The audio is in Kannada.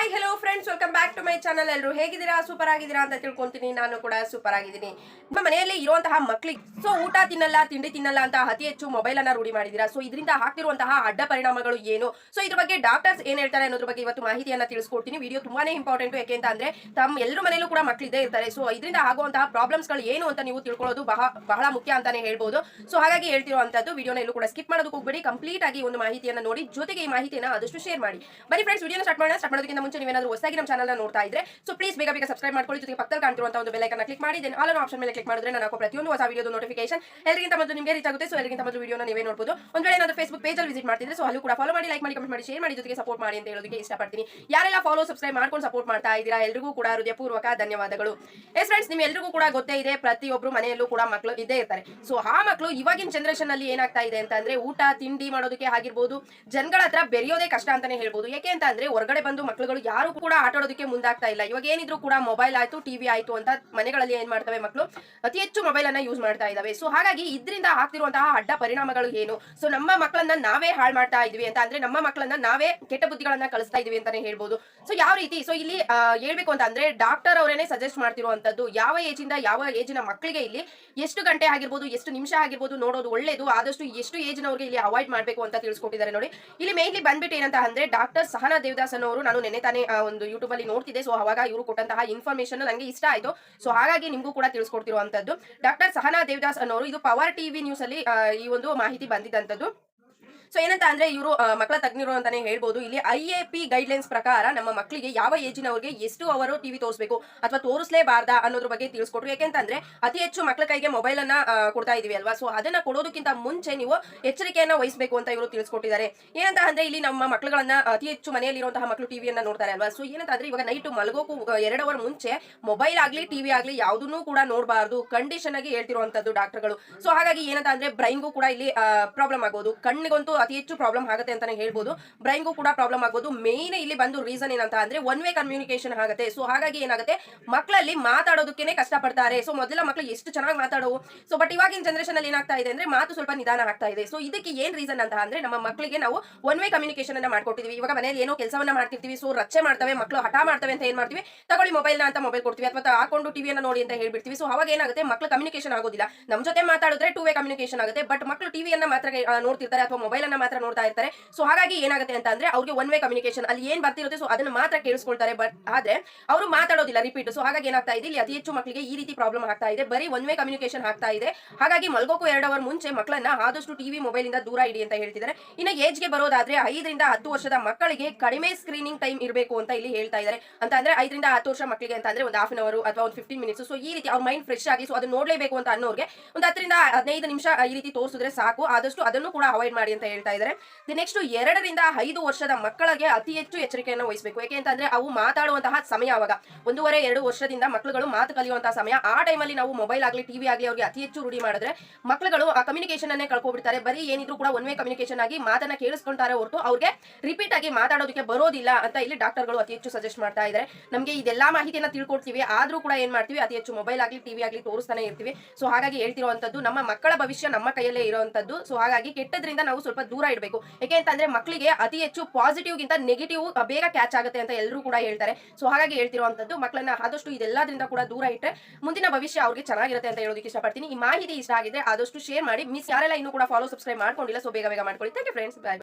Hi hello friends welcome back to my channel ಎಲ್ಲರೂ ಹೇಗಿದ್ದೀರಾ? ಸೂಪರ್ ಆಗಿದ್ದೀರಾ ಅಂತ ತಿಳ್ಕೊಂತೀನಿ ನಾನು ಕೂಡ ಸೂಪರ್ ಆಗಿದ್ದೀನಿ. ನಮ್ಮ ಮನೆಯಲ್ಲಿ ಇರುವಂತಹ ಮಕ್ಕಳಿಗೆ ಸೊ ಊಟ ತಿನ್ನಲ್ಲ, ತಿಂಡಿ ತಿನ್ನಲ್ಲ ಅಂತ ಅತಿ ಹೆಚ್ಚು ಮೊಬೈಲ್ ಅನ್ನ ರೂಢಿ ಮಾಡಿದ್ದೀರಾ? ಸೊ ಇದರಿಂದ ಆಗ್ತಿರುವಂತಹ ಅಡ್ಡ ಪರಿಣಾಮಗಳು ಏನು? ಸೊ ಇದ್ರ ಬಗ್ಗೆ ಡಾಕ್ಟರ್ಸ್ ಏನ್ ಹೇಳ್ತಾರೆ ಅನ್ನೋದ್ರ ಬಗ್ಗೆ ಇವತ್ತು ಮಾಹಿತಿಯನ್ನ ತಿಳಿಸ್ಕೊಡ್ತೀನಿ. ವಿಡಿಯೋ ತುಂಬಾನೇ ಇಂಪಾರ್ಟೆಂಟ್ ಯಾಕೆ ಅಂತ ಅಂದ್ರೆ ತಮ್ಮ ಎಲ್ಲರ ಮನೆಯಲ್ಲೂ ಕೂಡ ಮಕ್ಕಳಿದ್ದೇ ಇರ್ತಾರೆ. ಸೊ ಇದರಿಂದ ಆಗುವಂತಹ ಪ್ರಾಬ್ಲಮ್ಸ್ಗಳು ಏನು ಅಂತ ನೀವು ತಿಳ್ಕೊಳ್ಳೋದು ಬಹಳ ಮುಖ್ಯ ಅಂತಾನೆ ಹೇಳ್ಬೋದು. ಸೊ ಹಾಗಾಗಿ ಹೇಳ್ತಿರುವಂತದ್ದು ವಿಡಿಯೋನ ಎಲ್ಲೂ ಕೂಡ ಸ್ಕಿಪ್ ಮಾಡೋದಕ್ಕೆ ಹೋಗ್ಬೇಡಿ. ಕಂಪ್ಲೀಟ್ ಆಗಿ ಒಂದು ಮಾಹಿತಿಯನ್ನ ನೋಡಿ, ಜೊತೆಗೆ ಈ ಮಾಹಿತಿಯನ್ನ ಆದಷ್ಟು ಶೇರ್ ಮಾಡಿ. ಬನ್ನಿ ಫ್ರೆಂಡ್ಸ್ ವಿಡಿಯೋನ ಸ್ಟಾರ್ಟ್ ಮಾಡೋಣ. ಸ್ಟಾರ್ಟ್ ಮಾಡೋದಕ್ಕಿಂತ ಮುಂಚೆ ನೀವೇನಾದ್ರೂ ಹೊಸದಾಗಿ ನಮ್ಮ ಚಾನಲ್ನ ನೋಡ್ತಾ ಇದ್ರೆ ಸೊ ಪ್ಲೀಸ್ ಬೇಗ ಬೇಗ ಸಬ್ಸ್ಕ್ರೈಬ್ ಮಾಡ್ಕೊಳ್ಳಿ. ಜೊತೆಗೆ ಪಕ್ಕದಲ್ಲಿ ಕಾಣ್ತಿರುವಂತಹ ಒಂದು ಬೆಲ್ ಐಕನ್ ಕ್ಲಿಕ್ ಮಾಡಿ ದೆನ್ ಆಲ್ ಆಪ್ಷನ್ ಮೇಲೆ ಕ್ಲಿಕ್ ಮಾಡಿದ್ರೆ ನಾನು ಪ್ರತಿಯೊಂದು ಹೊಸ ವಿಡಿಯೋದ ನೋಟಿಫಿಕೇಶನ್ ಎಲ್ಲರಿಗಿಂತ ಮೊದಲು ನಿಮಗೆ ರೀಚ್ ಆಗುತ್ತೆ. ಸೊ ಎಲ್ಲರಿಗಿಂತ ಮೊದಲು ವಿಡಿಯೋನ ನೀವೇ ನೋಡಬಹುದು ಒಂದು ವೇಳೆ ಏನಾದರೂ ಫೇಸ್ಬುಕ್ ಪೇಜ್ ಅಲ್ಲಿ ವಿಸಿಟ್ ಮಾಡ್ತಿದ್ರೆ ಸೊ ಅಲ್ಲೂ ಕೂಡ ಫಾಲೋ ಮಾಡಿ ಲೈಕ್ ಮಾಡಿ ಕಮೆಂಟ್ ಮಾಡಿ ಶೇರ್ ಮಾಡಿ, ಜೊತೆಗೆ ಸಪೋರ್ಟ್ ಮಾಡಿ ಅಂತ ಹೇಳೋದಕ್ಕೆ ಇಷ್ಟಪಡ್ತೀನಿ. ಯಾರೆಲ್ಲ ಫಾಲೋ ಸಬ್ಸ್ಕ್ರೈಬ್ ಮಾಡ್ಕೊಂಡು ಸಪೋರ್ಟ್ ಮಾಡ್ತಾ ಇದ್ದೀರಾ ಎಲ್ಲರಿಗೂ ಕೂಡ ಹೃದಯಪೂರ್ವಕ ಧನ್ಯವಾದಗಳು. ಎಸ್ ಫ್ರೆಂಡ್ಸ್ ನಿಮ್ ಎಲ್ರಿಗೂ ಕೂಡ ಗೊತ್ತೇ ಇದೆ ಪ್ರತಿಯೊಬ್ಬರು ಮನೆಯಲ್ಲೂ ಕೂಡ ಮಕ್ಕಳು ಇದ್ದೇ ಇರ್ತಾರೆ. ಸೊ ಆ ಮಕ್ಕಳು ಇವಾಗಿನ ಜನರೇಷನ್ ಅಲ್ಲಿ ಏನಾಗ್ತಾ ಇದೆ ಅಂತ ಅಂದ್ರೆ, ಊಟ, ತಿಂಡಿ ಮಾಡೋದಕ್ಕೆ ಆಗಿರ್ಬೋದು ಜನಗಳ ಹತ್ರ ಬೆರೆಯೋದೇ ಕಷ್ಟ ಅಂತಾನೆ ಹೇಳ್ಬೋದು. ಯಾಕೆ ಅಂತ ಅಂದ್ರೆ, ಹೊರಗಡೆ ಬಂದು ಮಕ್ಕಳುಗಳು ಯಾರು ಕೂಡ ಆಟ ಆಡೋದಕ್ಕೆ ಮುಂದಾಗ್ತಾ ಇಲ್ಲ. ಇವಾಗ ಏನಿದ್ರು ಕೂಡ ಮೊಬೈಲ್ ಆಯ್ತು ಟಿವಿ ಆಯ್ತು ಅಂತ ಮನೆಗಳಲ್ಲಿ ಏನ್ ಮಾಡ್ತವೆ ಮಕ್ಕಳು ಅತಿ ಹೆಚ್ಚು ಮೊಬೈಲ್ ಅನ್ನ ಯೂಸ್ ಮಾಡ್ತಾ ಇದಾವೆ. ಸೊ ಹಾಗಾಗಿ ಇದರಿಂದ ಆಗ್ತಿರುವಂತಹ ಅಡ್ಡ ಪರಿಣಾಮಗಳು ಏನು? ಸೊ ನಮ್ಮ ಮಕ್ಕಳನ್ನ ನಾವೇ ಹಾಳು ಮಾಡ್ತಾ ಇದೀವಿ ಅಂತ ಅಂದ್ರೆ ನಮ್ಮ ಮಕ್ಕಳನ್ನ ನಾವೇ ಕೆಟ್ಟ ಬುದ್ಧಿಗಳನ್ನ ಕಲಿಸ್ತಾ ಇದೀವಿ ಅಂತಾನೆ ಹೇಳ್ಬೋದು. ಸೊ ಯಾವ ರೀತಿ? ಸೊ ಇಲ್ಲಿ ಹೇಳ್ಬೇಕು ಅಂತ ಅಂದ್ರೆ ಡಾಕ್ಟರ್ ಅವರೇನೆ ಸಜೆಸ್ಟ್ ಮಾಡ್ತಿರುವಂತದ್ದು ಯಾವ ಏಜ್ ಇಂದ ಯಾವ ಏಜಿನ ಮಕ್ಕಳಿಗೆ ಇಲ್ಲಿ ಎಷ್ಟು ಗಂಟೆ ಆಗಿರ್ಬೋದು, ಎಷ್ಟು ನಿಮಿಷ ಆಗಿರ್ಬೋದು ನೋಡೋದು ಒಳ್ಳೇದು. ಆದಷ್ಟು ಎಷ್ಟು ಏಜ್ ನವರಿಗೆ ಇಲ್ಲಿ ಅವಾಯ್ಡ್ ಮಾಡಬೇಕು ಅಂತ ತಿಳಿಸ್ಕೊಟ್ಟಿದ್ದಾರೆ ನೋಡಿ. ಇಲ್ಲಿ ಮೇನ್ಲಿ ಬಂದ್ಬಿಟ್ಟು ಏನಂತ ಅಂದ್ರೆ ಡಾಕ್ಟರ್ ಸಹನಾ ದೇವದಾಸ್ ಅನ್ನೋರು ನಾನು ನೆನೆ ತಾನೇ ಆ, ಒಂದು ಯೂಟ್ಯೂಬ್ ಅಲ್ಲಿ ನೋಡ್ತಿದ್ದೆ. ಸೊ ಅವಾಗ ಇವರು ಕೊಟ್ಟಂತಹ ಇನ್ಫಾರ್ಮೇಶನ್ ನನಗೆ ಇಷ್ಟ ಆಯ್ತು. ಸೊ ಹಾಗಾಗಿ ನಿಮಗೂ ಕೂಡ ತಿಳಿಸ್ಕೊಡ್ತಿರುವಂತದ್ದು. ಡಾಕ್ಟರ್ ಸಹನಾ ದೇವದಾಸ್ ಅನ್ನೋರು ಇದು ಪವರ್ ಟಿವಿ ನ್ಯೂಸ್ ಅಲ್ಲಿ ಈ ಒಂದು ಮಾಹಿತಿ ಬಂದಿದ್ದಂಥದ್ದು ಸೊ ಏನಂತ ಅಂದ್ರೆ ಇವರು ಮಕ್ಕಳ ತಜ್ಞರು ಅಂತಾನೆ ಹೇಳ್ಬೋದು. ಇಲ್ಲಿ ಐ ಎ ಪಿ ಗೈಡ್ಲೈನ್ಸ್ ಪ್ರಕಾರ ನಮ್ಮ ಮಕ್ಕಳಿಗೆ ಯಾವ ಏಜಿನವರಿಗೆ ಎಷ್ಟು ಅವರು ಟಿವಿ ತೋರಿಸಬೇಕು ಅಥವಾ ತೋರಿಸಲೇಬಾರ್ದಾ ಅನ್ನೋದ್ರ ಬಗ್ಗೆ ತಿಳಿಸ್ಕೊಟ್ರು. ಯಾಕೆಂತಂದ್ರೆ ಅತಿ ಹೆಚ್ಚು ಮಕ್ಕಳ ಕೈಗೆ ಮೊಬೈಲ್ ಅನ್ನ ಕೊಡ್ತಾ ಇದೀವಿ ಅಲ್ವಾ? ಸೊ ಅದನ್ನ ಕೊಡೋದಕ್ಕಿಂತ ಮುಂಚೆ ನೀವು ಎಚ್ಚರಿಕೆಯನ್ನ ವಹಿಸಬೇಕು ಅಂತ ಇವರು ತಿಳಿಸ್ಕೊಟ್ಟಿದ್ದಾರೆ. ಏನಂತ ಅಂದ್ರೆ ಇಲ್ಲಿ ನಮ್ಮ ಮಕ್ಕಳುಗಳನ್ನ ಅತಿ ಹೆಚ್ಚು ಮನೆಯಲ್ಲಿರುವಂತಹ ಮಕ್ಕಳು ಟಿವಿಯನ್ನ ನೋಡ್ತಾರೆ ಅಲ್ವಾ? ಸೊ ಏನಂತ ಅಂದ್ರೆ ಇವಾಗ ನೈಟ್ ಮಲಗೋಕು ಎರಡು ಅವರ್ ಮುಂಚೆ ಮೊಬೈಲ್ ಆಗ್ಲಿ ಟಿವಿ ಆಗ್ಲಿ ಯಾವುದನ್ನು ಕೂಡ ನೋಡಬಾರ್ದು. ಕಂಡೀಷನ್ ಆಗಿ ಹೇಳ್ತಿರುವಂತದ್ದು ಡಾಕ್ಟರ್ಗಳು ಸೊ ಹಾಗಾಗಿ ಏನಂತ ಅಂದ್ರೆ ಬ್ರೈನ್ಗೂ ಕೂಡ ಇಲ್ಲಿ ಪ್ರಾಬ್ಲಮ್ ಆಗೋದು ಕಣ್ಣಿಗಂತೂ ಅತಿ ಹೆಚ್ಚು ಪ್ರಾಬ್ಲಮ್ ಆಗುತ್ತೆ ಅಂತಾನೆ ಹೇಳ್ಬೋದು. ಬ್ರೈನ್ಗೂ ಕೂಡ ಪ್ರಾಬ್ಲಮ್ ಆಗೋದು ಮೇನ್ ಇಲ್ಲಿ ಬಂದು ರೀಸನ್ ಏನಂತ ಅಂದ್ರೆ ಒನ್ ವೇ ಕಮ್ಯುನಿಕೇಶನ್ ಆಗುತ್ತೆ. ಸೊ ಹಾಗಾಗಿ ಏನಾಗುತ್ತೆ? ಮಕ್ಕಳಲ್ಲಿ ಮಾತಾಡೋದಕ್ಕೆ ಕಷ್ಟಪಡ್ತಾರೆ. ಸೊ ಮೊದಲ ಮಕ್ಕಳು ಎಷ್ಟು ಚೆನ್ನಾಗಿ ಮಾತಾಡೋ ಸೊ ಬಟ್ ಇವಾಗಿನ ಜನರೇಷನ್ ಅಲ್ಲಿ ಏನಾಗ್ತಾ ಇದೆ ಅಂದ್ರೆ ಮಾತು ಸ್ವಲ್ಪ ನಿಧಾನ ಆಗ್ತಾ ಇದೆ. ಸೊ ಇದಕ್ಕೆ ಏನ್ ರೀಸನ್ ಅಂತ ಅಂದ್ರೆ ನಮ್ಮ ಮಕ್ಕಳಿಗೆ ನಾವು ಒನ್ ವೇ ಕಮ್ಯುನಿಕೇಶನ್ ಅನ್ನ ಮಾಡ್ಕೊಟ್ಟಿದೀವಿ. ಇವಾಗ ಮನೆಯಲ್ಲಿ ಏನೋ ಕೆಲಸವನ್ನ ಮಾಡ್ತಿರ್ತೀವಿ. ಸೊ ರಚ್ಚೆ ಮಾಡ್ತವೆ ಮಕ್ಕಳು ಹಠ ಮಾಡ್ತವೆ ಅಂತ ಏನ್ ಮಾಡ್ತೀವಿ? ತಗೊಳ್ಳಿ ಮೊಬೈಲ್ ಅಂತ ಮೊಬೈಲ್ ಕೊಡ್ತೀವಿ. ಅಥವಾ ಹಾಕೊಂಡು ಟಿವಿಯನ್ನ ನೋಡಿ ಅಂತ ಹೇಳ್ಬಿಡ್ತೀವಿ. ಸೊ ಅವಾಗ ಏನಾಗುತ್ತೆ? ಮಕ್ಕಳು ಕಮ್ಯುನಿಕೇಶನ್ ಆಗೋದಿಲ್ಲ. ನಮ್ಮ ಜೊತೆ ಮಾತಾಡಿದ್ರೆ ಟೂ ವೇ ಕಮ್ಯುನಿಕೇಶನ್ ಆಗುತ್ತೆ. ಬಟ್ ಮಕ್ಕಳು ಟಿವಿಯನ್ನ ಮಾತ್ರ ನೋಡ್ತಿರ್ತಾರೆ. ಅಥವಾ ಮೊಬೈಲ್ ಅನ್ನ ಮಾತ್ರ ನೋಡ್ತಾ ಇರ್ತಾರೆ. ಸೊ ಹಾಗಾಗಿ ಏನಾಗುತ್ತೆ ಅಂತ ಅಂದ್ರೆ ಅವ್ರಿಗೆ ಒನ್ ವೇ ಕಮ್ಯುನಿಕೇಶನ್ ಅಲ್ಲಿ ಏನ್ ಬರ್ತಿರುತ್ತೆ ಸೊ ಅದನ್ನ ಮಾತ್ರ ಕೇಳಿಸ್ಕೊಳ್ತಾರೆ. ಬಟ್ ಆದ್ರೆ ಅವರು ಮಾತಾಡೋದಿಲ್ಲ ರಿಪೀಟ್ ಸೊ ಹಾಗಾಗಿ ಏನಾಗ್ತಾ ಇದೆ, ಇಲ್ಲಿ ಅತಿ ಹೆಚ್ಚು ಮಕ್ಕಳಿಗೆ ಈ ರೀತಿ ಪ್ರಾಬ್ಲಮ್ ಆಗ್ತಾ ಇದೆ. ಬರೀ ಒನ್ ವೇ ಕಮ್ಯುನಿಕೇಶನ್ ಆಗ್ತಾ ಇದೆ. ಹಾಗಾಗಿ ಮಲ್ಗೋಕು ಎರಡು ಅವರ್ ಮುಂಚೆ ಮಕ್ಕಳನ್ನ ಆದಷ್ಟು ಟಿವಿ ಮೊಬೈಲ್ ಇಂದ ದೂರ ಇಡಿ ಅಂತ ಹೇಳ್ತಿದ್ದಾರೆ. ಇನ್ನು ಏಜ್ಗೆ ಬರೋದಾದ್ರೆ ಐದರಿಂದ ಹತ್ತು ವರ್ಷದ ಮಕ್ಕಳಿಗೆ ಕಡಿಮೆ ಸ್ಕ್ರೀನಿಂಗ್ ಟೈಮ್ ಇರಬೇಕು ಅಂತ ಇಲ್ಲಿ ಹೇಳ್ತಾ ಇದ್ದಾರೆ. ಅಂತ ಅಂದ್ರೆ ಐದರಿಂದ ಹತ್ತು ವರ್ಷ ಮಕ್ಕಳಿಗೆ ಅಂತ ಅಂದ್ರೆ ಒಂದು ಹಾಫ್ ಅನ್ ಅವರ್ ಅಥವಾ ಒಂದು ಫಿಫ್ಟೀನ್ ಮಿನಿಟ್ಸ್ ಸೊ ಈ ರೀತಿ ಅವ್ರ ಮೈಂಡ್ ಫ್ರೆಶ್ ಆಗಿ ಸೊ ಅದನ್ನ ನೋಡಲೇಬೇಕು ಅಂತ ಅನ್ನೋರಿಗೆ ಒಂದು ಹತ್ತರಿಂದ ಹದಿನೈದು ನಿಮಿಷ ಈ ರೀತಿ ತೋರಿಸಿದ್ರೆ ಸಾಕು. ಆದಷ್ಟು ಅದನ್ನು ಕೂಡ ಅವಾಯ್ಡ್ ಮಾಡಿ ಅಂತ ಹೇಳ್ತಾ ಇದ್ದಾರೆ. ನೆಕ್ಸ್ಟ್ ಎರಡರಿಂದ ಐದು ವರ್ಷದ ಮಕ್ಕಳಿಗೆ ಅತಿ ಹೆಚ್ಚು ಎಚ್ಚರಿಕೆಯನ್ನು ವಹಿಸಬೇಕು. ಯಾಕೆ ಅಂತಂದ್ರೆ ಅವು ಮಾತಾಡುವಂತಹ ಸಮಯ ಅವಾಗ. ಒಂದೂವರೆ, ಎರಡು ವರ್ಷದಿಂದ ಮಕ್ಕಳುಗಳು ಮಾತು ಕಲಿಯುವಂತಹ ಸಮಯ. ಆ ಟೈಮಲ್ಲಿ ನಾವು ಮೊಬೈಲ್ ಆಗಲಿ ಟಿವಿ ಆಗಲಿ ಅವ್ರಿಗೆ ಅತಿ ಹೆಚ್ಚು ರೂಢಿ ಮಾಡಿದ್ರೆ ಮಕ್ಕಳುಗಳು ಆ ಕಮ್ಯುನಿಕೇಶನ್ ಅನ್ನೇ ಕಳ್ಕೊಬಿಡ್ತಾರೆ. ಬರೀ ಏನಿದ್ರು ಕೂಡ ಒನ್ ವೇ ಕಮ್ಯುನಿಕೇಶನ್ ಆಗಿ ಮಾತನ್ನ ಕೇಳಿಸ್ಕೊಂತಾರೆ ಹೊರತು ಅವ್ರಿಗೆ ರಿಪೀಟ್ ಆಗಿ ಮಾತಾಡೋದಕ್ಕೆ ಬರೋದಿಲ್ಲ ಅಂತ ಇಲ್ಲಿ ಡಾಕ್ಟರ್ಗಳು ಅತಿ ಹೆಚ್ಚು ಸಜೆಸ್ಟ್ ಮಾಡ್ತಾ ಇದ್ದಾರೆ. ನಮಗೆ ಇದೆಲ್ಲಾ ಮಾಹಿತಿಯನ್ನು ತಿಳ್ಕೊಡ್ತೀವಿ. ಆದ್ರೂ ಕೂಡ ಏನ್ ಮಾಡ್ತೀವಿ? ಅತಿ ಹೆಚ್ಚು ಮೊಬೈಲ್ ಆಗಲಿ ಟಿವಿ ಆಗಲಿ ತೋರಿಸ್ತಾನೆ ಇರ್ತೀವಿ. ಸೊ ಹಾಗಾಗಿ ಹೇಳ್ತಿರುವಂತದ್ದು ನಮ್ಮ ಮಕ್ಕಳ ಭವಿಷ್ಯ ನಮ್ಮ ಕೈಯಲ್ಲೇ ಇರುವಂತದ್ದು. ಸೊ ಹಾಗಾಗಿ ಕೆಟ್ಟದ್ರಿಂದ ನಾವು ಸ್ವಲ್ಪ ದೂರ ಇಡಬೇಕು. ಯಾಕೆ ಅಂತಂದ್ರೆ ಮಕ್ಕಳಿಗೆ ಅತಿ ಹೆಚ್ಚು ಪಾಸಿಟಿವ್ ಗಿಂತ ನೆಗೆಟಿವ್ ಬೇಗ ಕ್ಯಾಚ್ ಆಗುತ್ತೆ ಅಂತ ಎಲ್ಲರೂ ಕೂಡ ಹೇಳ್ತಾರೆ. ಸೊ ಹಾಗಾಗಿ ಹೇಳ್ತಿರುವಂತದ್ದು ಮಕ್ಕಳನ್ನ ಆದಷ್ಟು ಇದೆಲ್ಲದ್ರಿಂದ ಕೂಡ ದೂರ ಇಟ್ಟರೆ ಮುಂದಿನ ಭವಿಷ್ಯ ಅವ್ರಿಗೆ ಚೆನ್ನಾಗಿರುತ್ತೆ ಅಂತ ಹೇಳೋದಕ್ಕೆ ಇಷ್ಟಪಡ್ತೀನಿ. ಈ ಮಾಹಿತಿ ಇಷ್ಟ ಆಗಿದ್ರೆ ಆದಷ್ಟು ಶೇರ್ ಮಾಡಿ. ಮಿಸ್ ಯಾರೆಲ್ಲ ಇನ್ನೂ ಕೂಡ ಫಾಲೋ ಸಬ್ಸ್ಕ್ರೈಬ್ ಮಾಡ್ಕೊಂಡಿಲ್ಲ ಸೊ ಬೇಗ ಬೇಗ ಮಾಡ್ಕೊಳ್ಳಿ. Thank you friends bye